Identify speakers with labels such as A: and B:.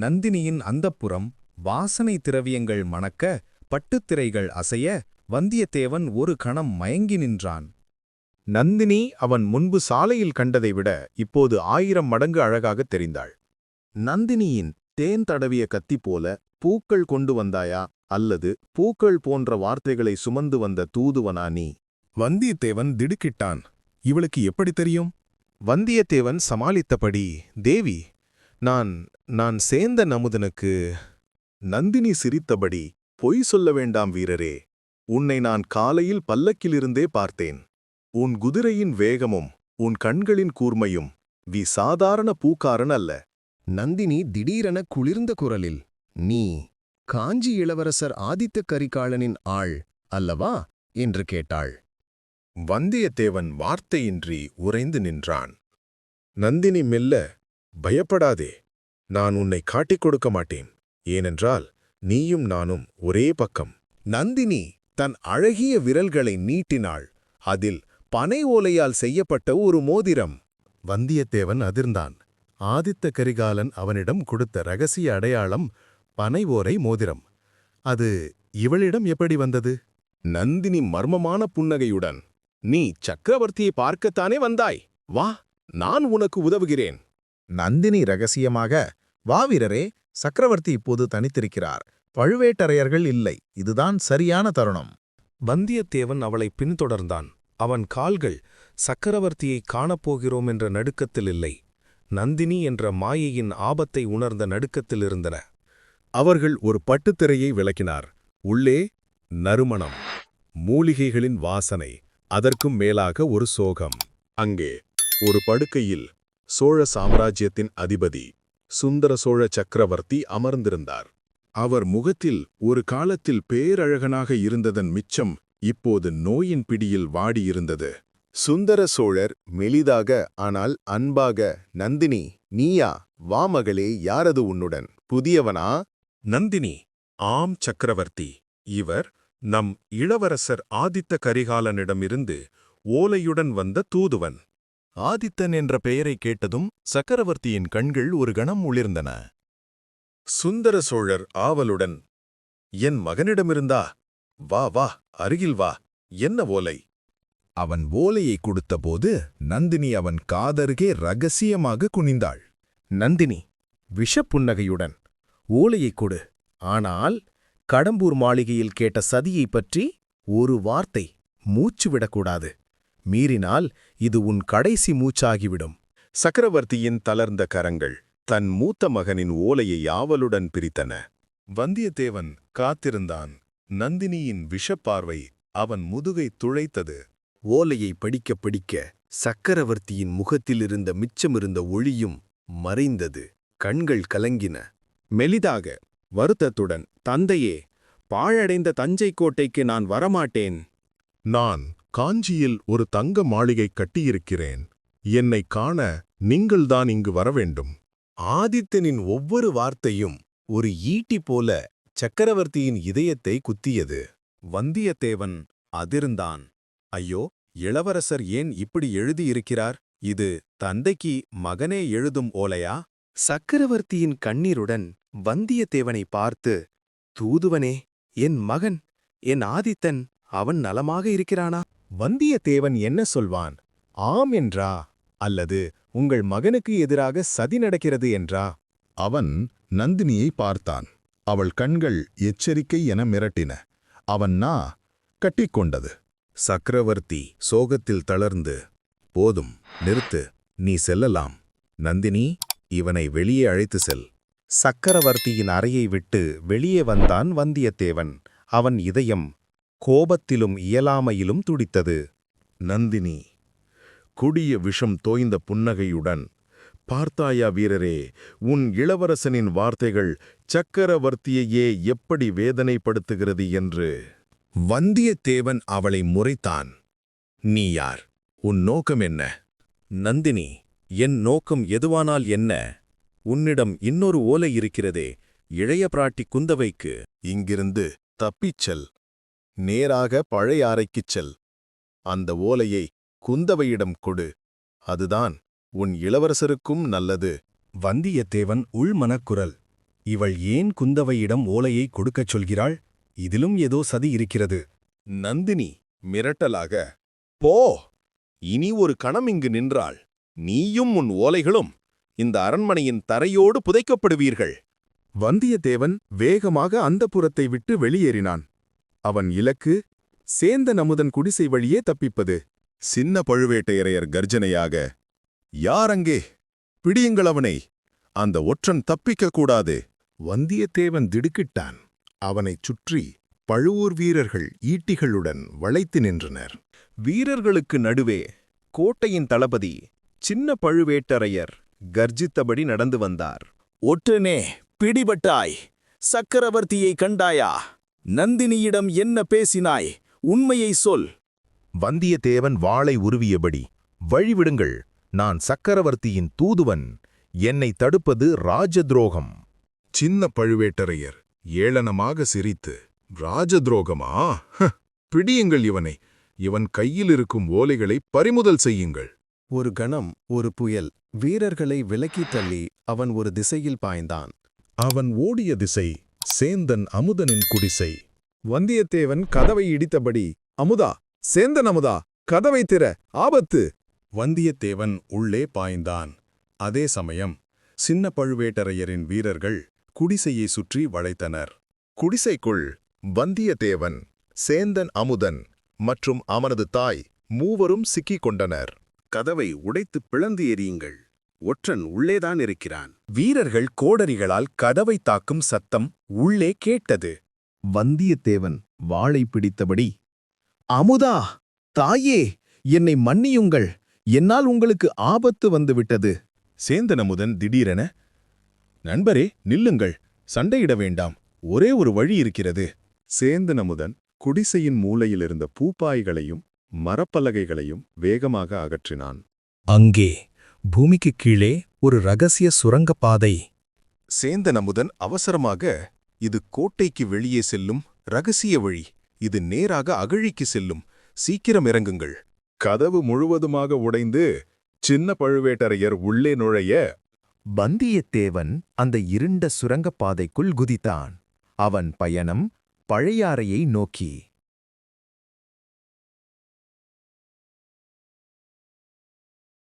A: நந்தினியின் அந்தப்புறம் வாசனை திரவியங்கள் மணக்க பட்டுத்திரைகள் அசைய வந்தியத்தேவன் ஒரு கணம் மயங்கி நின்றான்.
B: நந்தினி அவன் முன்பு சாலையில் கண்டதை விட இப்போது ஆயிரம் மடங்கு அழகாகத் தெரிந்தாள். நந்தினியின் தேன் தடவிய கத்தி போல பூக்கள் கொண்டு வந்தாயா? அல்லது பூக்கள் போன்ற வார்த்தைகளை சுமந்து வந்த தூதுவனா நீ?
C: வந்தியத்தேவன் திடுக்கிட்டான். இவளுக்கு எப்படி தெரியும்?
B: வந்தியத்தேவன் சமாளித்தபடி தேவி நான் நான் சேந்த நமுதனுக்கு நந்தினி சிரித்தபடி பொய் சொல்ல வேண்டாம் வீரரே. உன்னை நான் காலையில் பல்லக்கிலிருந்தே பார்த்தேன். உன் குதிரையின் வேகமும் உன் கண்களின் கூர்மையும் வி சாதாரண பூக்காரன் அல்ல.
D: நந்தினி திடீரென குளிர்ந்த குரலில் நீ காஞ்சி இளவரசர் ஆதித்த கரிகாலனின் ஆள் அல்லவா? என்று கேட்டாள்.
B: வந்தியத்தேவன் வார்த்தையின்றி உறைந்து நின்றான். நந்தினி மெல்ல பயப்படாதே. நான் உன்னை காட்டிக் கொடுக்க மாட்டேன். ஏனென்றால் நீயும் நானும் ஒரே பக்கம். நந்தினி தன் அழகிய விரல்களை நீட்டினாள். அதில் பனை ஓலையால் செய்யப்பட்ட ஒரு மோதிரம். வந்தியத்தேவன் அதிர்ந்தான். ஆதித்த கரிகாலன் அவனிடம் கொடுத்த ரகசிய அடையாளம் பனை ஓரை மோதிரம். அது இவளிடம் எப்படி வந்தது? நந்தினி மர்மமான புன்னகையுடன் நீ சக்கரவர்த்தியை பார்க்கத்தானே வந்தாய்? வா நான் உனக்கு உதவுகிறேன். நந்தினி ரகசியமாக வாவீரரே சக்கரவர்த்தி இப்போது தனித்திருக்கிறார். பழுவேட்டரையர்கள் இல்லை. இதுதான் சரியான தருணம்.
C: வந்தியத்தேவன் அவளை பின்தொடர்ந்தான். அவன் கால்கள் சக்கரவர்த்தியை காணப்போகிறோம் என்ற நடுக்கத்தில் இல்லை. நந்தினி என்ற மாயையின் ஆபத்தை உணர்ந்த நடுக்கத்தில் இருந்தன.
B: அவர்கள் ஒரு பட்டுத்திரையை விளக்கினார். உள்ளே நறுமணம். மூலிகைகளின் வாசனை. அதற்கும் மேலாக ஒரு சோகம். அங்கே ஒரு படுக்கையில் சோழ சாம்ராஜ்யத்தின் அதிபதி சுந்தர சோழ சக்கரவர்த்தி அமர்ந்திருந்தார். அவர் முகத்தில் ஒரு காலத்தில் பேரழகனாக இருந்ததன் மிச்சம் இப்போது நோயின் பிடியில் வாடியிருந்தது. சுந்தர சோழர் மெலிதாக ஆனால் அன்பாக நந்தினி நீயா வா மகளே யாரது உன்னுடன்? புதியவனா? நந்தினி ஆம் சக்கரவர்த்தி. இவர் நம் இளவரசர் ஆதித்த கரிகாலனிடமிருந்து ஓலையுடன் வந்த தூதுவன். ஆதித்தன் என்ற பெயரை கேட்டதும் சக்கரவர்த்தியின் கண்கள் ஒரு கணம் உளிர்ந்தன. சுந்தர சோழர் ஆவலுடன் என் மகனிடமிருந்தா வா வா அருகில் வா என்ன ஓலை? அவன் ஓலையை கொடுத்தபோது நந்தினி அவன் காதருகே ரகசியமாக குனிந்தாள்.
D: நந்தினி விஷப்புன்னகையுடன் ஓலையைக் கொடு. ஆனால் கடம்பூர் மாளிகையில் கேட்ட சதியைப் பற்றி ஒரு வார்த்தை மூச்சுவிடக்கூடாது. மீறினால் இது உன் கடைசி மூச்சாகிவிடும்.
B: சக்கரவர்த்தியின் தளர்ந்த கரங்கள் தன் மூத்த மகனின் ஓலையை ஆவலுடன் பிரித்தன. வந்தியத்தேவன் காத்திருந்தான். நந்தினியின் விஷப்பார்வை அவன் முதுகை துளைத்தது.
D: ஓலையை படிக்க படிக்க சக்கரவர்த்தியின் முகத்திலிருந்த மிச்சமிருந்த ஒளியும் மறைந்தது. கண்கள் கலங்கின.
B: மெலிதாக வருத்தத்துடன் தந்தையே பாழடைந்த தஞ்சை கோட்டைக்கு நான் வரமாட்டேன். நான் காஞ்சியில் ஒரு தங்க மாளிகை கட்டியிருக்கிறேன். என்னை காண நீங்கள்தான் இங்கு வரவேண்டும். ஆதித்தனின் ஒவ்வொரு வார்த்தையும் ஒரு ஈட்டி போல சக்கரவர்த்தியின் இதயத்தை குத்தியது. வந்தியத்தேவன் அதிர்ந்தான். ஐயோ இளவரசர் ஏன் இப்படி எழுதியிருக்கிறார்? இது தந்தைக்கு மகனே எழுதும் ஓலையா?
D: சக்கரவர்த்தியின் கண்ணீருடன் வந்தியத்தேவனை பார்த்து தூதுவனே என் மகன் என் ஆதித்தன் அவன் நலமாக இருக்கிறானா?
B: வந்தியத்தேவன் என்ன சொல்வான்? ஆம் என்றா? அல்லது உங்கள் மகனுக்கு எதிராக சதி நடக்கிறது என்றா? அவன் நந்தினியை பார்த்தான். அவள் கண்கள் எச்சரிக்கை என மிரட்டின. அவன் நா கட்டிக்கொண்டது. சக்கரவர்த்தி சோகத்தில் தளர்ந்து. போதும் நிறுத்து. நீ செல்லலாம். நந்தினி இவனை வெளியே அழைத்து செல். சக்கரவர்த்தியின் அறையை விட்டு வெளியே வந்தான் வந்தியத்தேவன். அவன் இதயம் கோபத்திலும் இயலாமையிலும் துடித்தது. நந்தினி குடிய விஷம் தோய்ந்த புன்னகையுடன் பார்த்தாயா வீரரே உன் இளவரசனின் வார்த்தைகள் சக்கரவர்த்தியையே எப்படி வேதனைப்படுத்துகிறது? என்று வந்தியத்தேவன் அவளை முறைத்தான். நீ யார்? உன் நோக்கம் என்ன? நந்தினி என் நோக்கம் எதுவானால் என்ன? உன்னிடம் இன்னொரு ஓலை இருக்கிறதே இளைய பிராட்டி குந்தவைக்கு. இங்கிருந்து தப்பிச்சல் நேராக பழையாறைக்குச் செல். அந்த ஓலையை குந்தவையிடம் கொடு. அதுதான் உன் இளவரசருக்கும் நல்லது.
C: வந்தியத்தேவன் உள்மனக்குரல்
A: இவள் ஏன் குந்தவையிடம் ஓலையை கொடுக்கச் சொல்கிறாள்? இதிலும் ஏதோ சதி இருக்கிறது.
B: நந்தினி மிரட்டலாக போ! இனி ஒரு கணம் இங்கு நின்றாள். நீயும் உன் ஓலைகளும் இந்த அரண்மனையின் தரையோடு புதைக்கப்படுவீர்கள்.
E: வந்தியத்தேவன் வேகமாக அந்தப்புறத்தை விட்டு வெளியேறினான். அவன் இலக்கு சேந்தன் அமுதன் குடிசை வழியே தப்பிப்பது.
B: சின்ன பழுவேட்டையரையர் கர்ஜனையாக யாரங்கே பிடியுங்கள் அவனை. அந்த ஒற்றன் தப்பிக்கக் கூடாது. வந்தியத்தேவன் திடுக்கிட்டான். அவனைச் சுற்றி பழுவூர் வீரர்கள் ஈட்டிகளுடன் வளைத்து நின்றனர்.
A: வீரர்களுக்கு நடுவே கோட்டையின் தளபதி சின்ன பழுவேட்டரையர் கர்ஜித்தபடி நடந்து வந்தார். ஒற்றனே பிடிபட்டாய். சக்கரவர்த்தியை கண்டாயா? நந்தினியிடம் என்ன பேசினாய்? உண்மையை சொல்.
B: வந்தியத்தேவன் வாளை உருவியபடி வழிவிடுங்கள் நான் சக்கரவர்த்தியின் தூதுவன் என்னை தடுப்பது ராஜதுரோகம். சின்ன பழுவேட்டரையர் ஏளனமாக சிரித்து ராஜதுரோகமா? ஹ, பிடியுங்கள் இவனை இவன் கையில் இருக்கும் ஓலைகளை பறிமுதல் செய்யுங்கள்.
D: ஒரு கணம் ஒரு புயல் வீரர்களை விலக்கித் தள்ளி அவன் ஒரு திசையில் பாய்ந்தான்.
B: அவன் ஓடிய திசை சேந்தன் அமுதனின் குடிசை.
E: வந்தியத்தேவன் கதவை இடித்தபடி அமுதா சேந்தன் அமுதா கதவை திற ஆபத்து!
B: வந்தியத்தேவன் உள்ளே பாய்ந்தான். அதே சமயம் சின்ன பழுவேட்டரையரின் வீரர்கள் குடிசையை சுற்றி வளைத்தனர். குடிசைக்குள் வந்தியத்தேவன் சேந்தன் அமுதன் மற்றும் அவனது தாய் மூவரும் சிக்கிக் கொண்டனர்.
A: கதவை உடைத்து பிளந்து எறியுங்கள். ஒற்றன் உள்ளேதான் இருக்கிறான். வீரர்கள் கோடரிகளால் கதவை தாக்கும் சத்தம் உள்ளே கேட்டது.
D: வந்தியத்தேவன் வாளை பிடித்தபடி அமுதா தாயே என்னை மன்னியுங்கள். என்னால் உங்களுக்கு ஆபத்து வந்துவிட்டது.
B: சேந்தன் அமுதன் திடீரென நண்பரே நில்லுங்கள். சண்டையிட வேண்டாம். ஒரே ஒரு வழி இருக்கிறது. சேந்தன் அமுதன் குடிசையின் மூலையிலிருந்த பூப்பாய்களையும் மரப்பலகைகளையும் வேகமாக அகற்றினான்.
A: அங்கே பூமிக்கு கீழே ஒரு ரகசிய சுரங்கப்பாதை.
B: சேந்தன் அமுதன் அவசரமாக இது கோட்டைக்கு வெளியே செல்லும் ரகசிய வழி. இது நேராக அகழிக்கு செல்லும். சீக்கிரம் இறங்குங்கள். கதவு முழுவதுமாக உடைந்து சின்ன பழுவேட்டரையர் உள்ளே நுழைய
F: வந்தியத்தேவன் அந்த இருண்ட சுரங்கப்பாதைக்குள் குதித்தான். அவன் பயணம் பழையாறையை நோக்கி.